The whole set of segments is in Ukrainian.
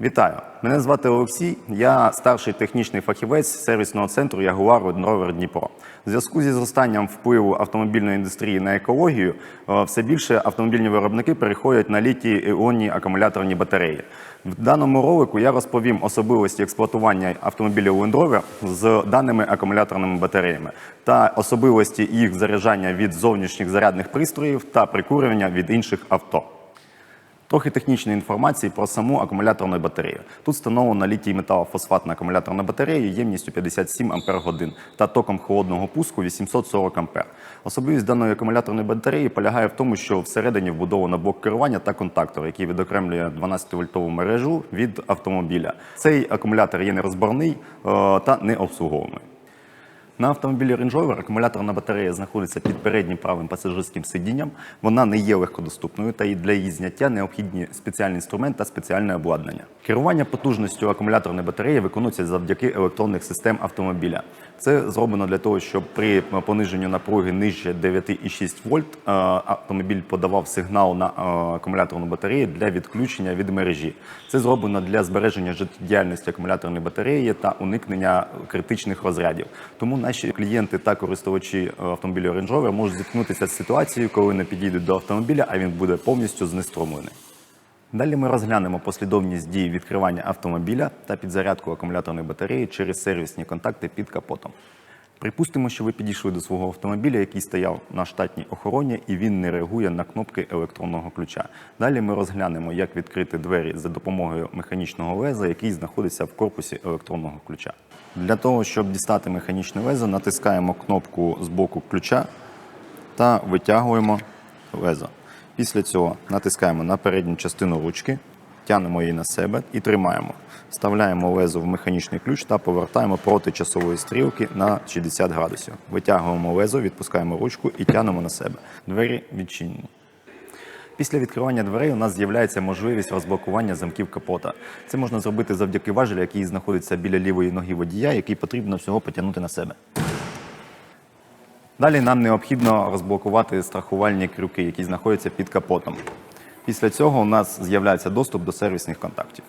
Вітаю! Мене звати Олексій. Я старший технічний фахівець сервісного центру Ягуар Rover Дніпро. В зв'язку зі зростанням впливу автомобільної індустрії на екологію, е, все більше автомобільні виробники переходять на літій іонні акумуляторні батареї. В даному ролику я розповім особливості експлуатування автомобілів Land Rover з даними акумуляторними батареями та особливості їх заряджання від зовнішніх зарядних пристроїв та прикурювання від інших авто. Трохи технічної інформації про саму акумуляторну батарею. Тут встановлена літій металофосфатна акумуляторна батарея ємністю 57 Ах та током холодного пуску 840 А. Особливість даної акумуляторної батареї полягає в тому, що всередині вбудовано блок керування та контактор, який відокремлює 12-вольтову мережу від автомобіля. Цей акумулятор є нерозборний е, та не обслуговуємий. На автомобілі Range Rover акумуляторна батарея знаходиться під переднім правим пасажирським сидінням. Вона не є легкодоступною, та і для її зняття необхідні спеціальний інструмент та спеціальне обладнання. Керування потужністю акумуляторної батареї виконується завдяки електронних систем автомобіля. Це зроблено для того, щоб при пониженні напруги нижче 9,6 вольт е, автомобіль подавав сигнал на е, акумуляторну батарею для відключення від мережі. Це зроблено для збереження життєдіяльності акумуляторної батареї та уникнення критичних розрядів. Тому наші клієнти та користувачі е, автомобілів Range Rover можуть зіткнутися з ситуацією, коли не підійдуть до автомобіля, а він буде повністю знеструмлений. Далі ми розглянемо послідовність дій відкривання автомобіля та підзарядку акумуляторної батареї через сервісні контакти під капотом. Припустимо, що ви підійшли до свого автомобіля, який стояв на штатній охороні, і він не реагує на кнопки електронного ключа. Далі ми розглянемо, як відкрити двері за допомогою механічного леза, який знаходиться в корпусі електронного ключа. Для того, щоб дістати механічне лезо, натискаємо кнопку з боку ключа та витягуємо лезо. Після цього натискаємо на передню частину ручки, тягнемо її на себе і тримаємо. Вставляємо лезо в механічний ключ та повертаємо проти часової стрілки на 60 градусів. Витягуємо лезо, відпускаємо ручку і тягнемо на себе. Двері відчинені. Після відкривання дверей у нас з'являється можливість розблокування замків капота. Це можна зробити завдяки важелю, який знаходиться біля лівої ноги водія, який потрібно всього потягнути на себе. Далі нам необхідно розблокувати страхувальні крюки, які знаходяться під капотом. Після цього у нас з'являється доступ до сервісних контактів.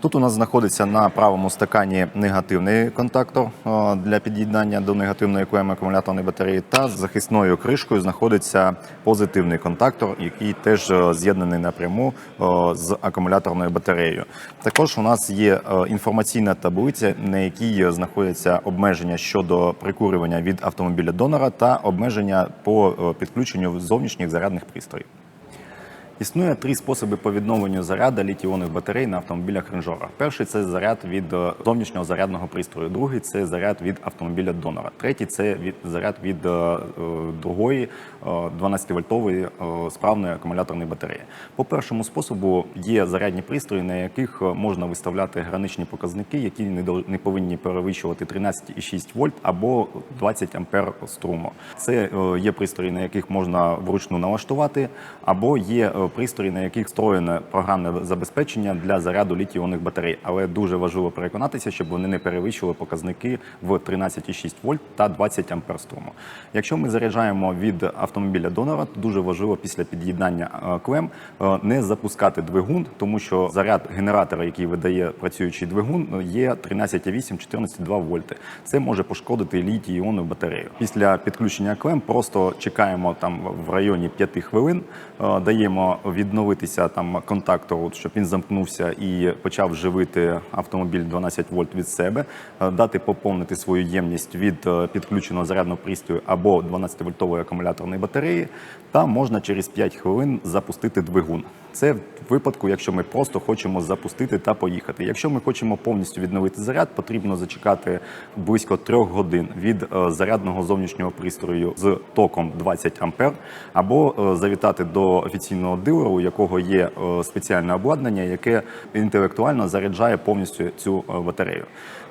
Тут у нас знаходиться на правому стакані негативний контактор для під'єднання до негативної клеми акумуляторної батареї, та з захисною кришкою знаходиться позитивний контактор, який теж е, з'єднаний напряму е, з акумуляторною батареєю. Також у нас є е, інформаційна таблиця, на якій знаходяться обмеження щодо прикурювання від автомобіля донора та обмеження по підключенню зовнішніх зарядних пристроїв. Існує три способи по відновленню заряду літіонних батарей на автомобілях Rover. Перший це заряд від е, зовнішнього зарядного пристрою. Другий це заряд від автомобіля донора. Третій це від заряд від е, е, другої 12-вольтової е, справної акумуляторної батареї. По першому способу є зарядні пристрої, на яких можна виставляти граничні показники, які не повинні перевищувати 13,6 вольт або 20 ампер струму. Це є пристрої, на яких можна вручну налаштувати, або є пристрої, на яких встроєне програмне забезпечення для заряду літій-іонних батарей. Але дуже важливо переконатися, щоб вони не перевищили показники в 13,6 вольт та 20 ампер струму. Якщо ми заряджаємо від автомобіля донора, то дуже важливо після під'єднання е, клем е, не запускати двигун, тому що заряд генератора, який видає працюючий двигун, є 13,8-14,2 вольти. Це може пошкодити літій-іонну батарею. Після підключення клем просто чекаємо там в районі 5 хвилин, е, даємо відновитися там контактору, щоб він замкнувся і почав живити автомобіль 12 вольт від себе, е, дати поповнити свою ємність від е, підключеного зарядного пристрою або 12-вольтової акумуляторної батареї, та можна через 5 хвилин запустити двигун. Це в випадку, якщо ми просто хочемо запустити та поїхати. Якщо ми хочемо повністю відновити заряд, потрібно зачекати близько 3 годин від е, зарядного зовнішнього пристрою з током 20 ампер, або е, завітати до офіційного дилеру, у якого є е, спеціальне обладнання, яке інтелектуально заряджає повністю цю батарею.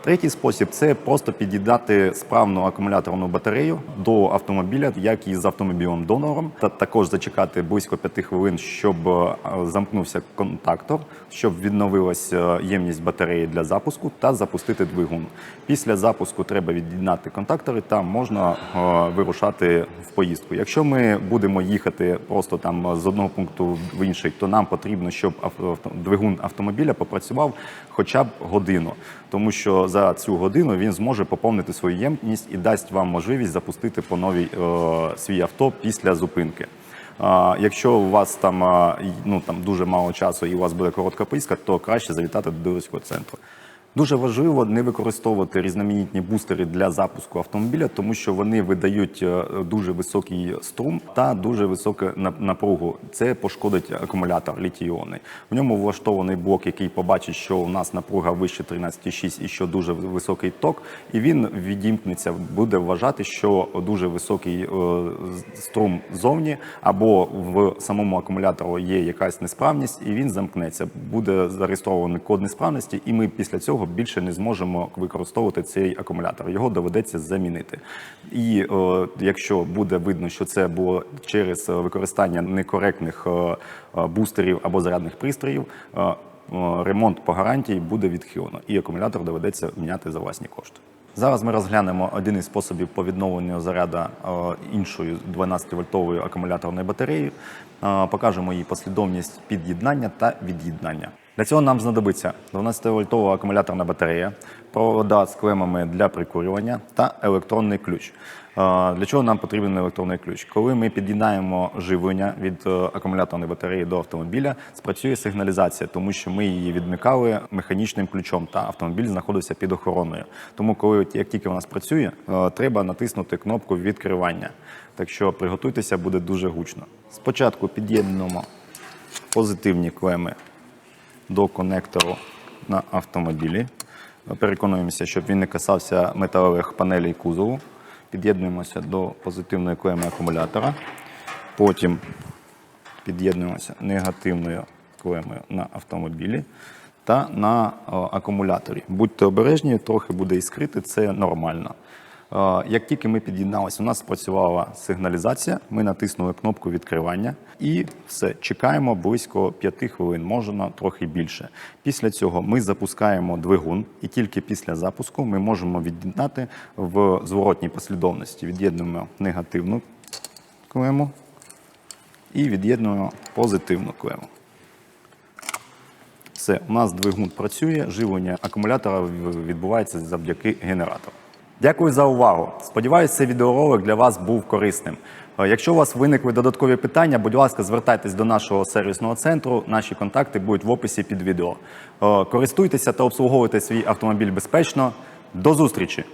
Третій спосіб це просто під'єднати справну акумуляторну батарею до автомобіля, як і з автомобілем донором, та також зачекати близько 5 хвилин, щоб е, замкнувся контактор, щоб відновилася ємність батареї для запуску та запустити двигун. Після запуску треба від'єднати контактори та можна е, вирушати в поїздку. Якщо ми будемо їхати просто там з одного пункту в інший, то нам потрібно, щоб двигун автомобіля попрацював хоча б годину, тому що за цю годину він зможе поповнити свою ємність і дасть вам можливість запустити по новій е, свій авто після зупинки. Якщо у вас там, ну, там дуже мало часу і у вас буде коротка поїздка, то краще завітати до дилерського центру. Дуже важливо не використовувати різноманітні бустери для запуску автомобіля, тому що вони видають е, дуже високий струм та дуже високу напругу. Це пошкодить акумулятор літій-іонний. В ньому влаштований блок, який побачить, що у нас напруга вище 13,6 і що дуже високий ток, і він відімкнеться, буде вважати, що дуже високий е, струм зовні або в самому акумулятору є якась несправність, і він замкнеться. Буде зареєстрований код несправності, і ми після цього більше не зможемо використовувати цей акумулятор. Його доведеться замінити. І е, якщо буде видно, що це було через е, використання некоректних е, е, бустерів або зарядних пристроїв. е, Ремонт по гарантії буде відхилено, і акумулятор доведеться міняти за власні кошти. Зараз ми розглянемо один із способів по відновленню заряду іншою 12-вольтовою акумуляторною батареєю. Е, Покажемо її послідовність під'єднання та від'єднання. Для цього нам знадобиться 12-вольтова акумуляторна батарея, провода з клемами для прикурювання та електронний ключ. Е, Для чого нам потрібен електронний ключ? Коли ми під'єднаємо живлення від е, акумуляторної батареї до автомобіля, спрацює сигналізація, тому що ми її відмикали механічним ключом, та автомобіль знаходився під охороною. Тому, коли як тільки вона спрацює, е, треба натиснути кнопку відкривання. Так що приготуйтеся, буде дуже гучно. Спочатку під'єднуємо позитивні клеми до конектору на автомобілі. Переконуємося, щоб він не касався металевих панелей кузову. Під'єднуємося до позитивної клеми акумулятора. Потім під'єднуємося негативною клемою на автомобілі та на акумуляторі. Будьте обережні, трохи буде іскрити, це нормально. Як тільки ми під'єдналися, у нас спрацювала сигналізація, ми натиснули кнопку відкривання і все, чекаємо близько 5 хвилин, можна трохи більше. Після цього ми запускаємо двигун, і тільки після запуску ми можемо від'єднати в зворотній послідовності. Від'єднуємо негативну клему і від'єднуємо позитивну клему. Все, у нас двигун працює, живлення акумулятора відбувається завдяки генератору. Дякую за увагу. Сподіваюся, цей відеоролик для вас був корисним. Е, Якщо у вас виникли додаткові питання, будь ласка, звертайтесь до нашого сервісного центру. Наші контакти будуть в описі під відео. Е, Користуйтеся та обслуговуйте свій автомобіль безпечно. До зустрічі!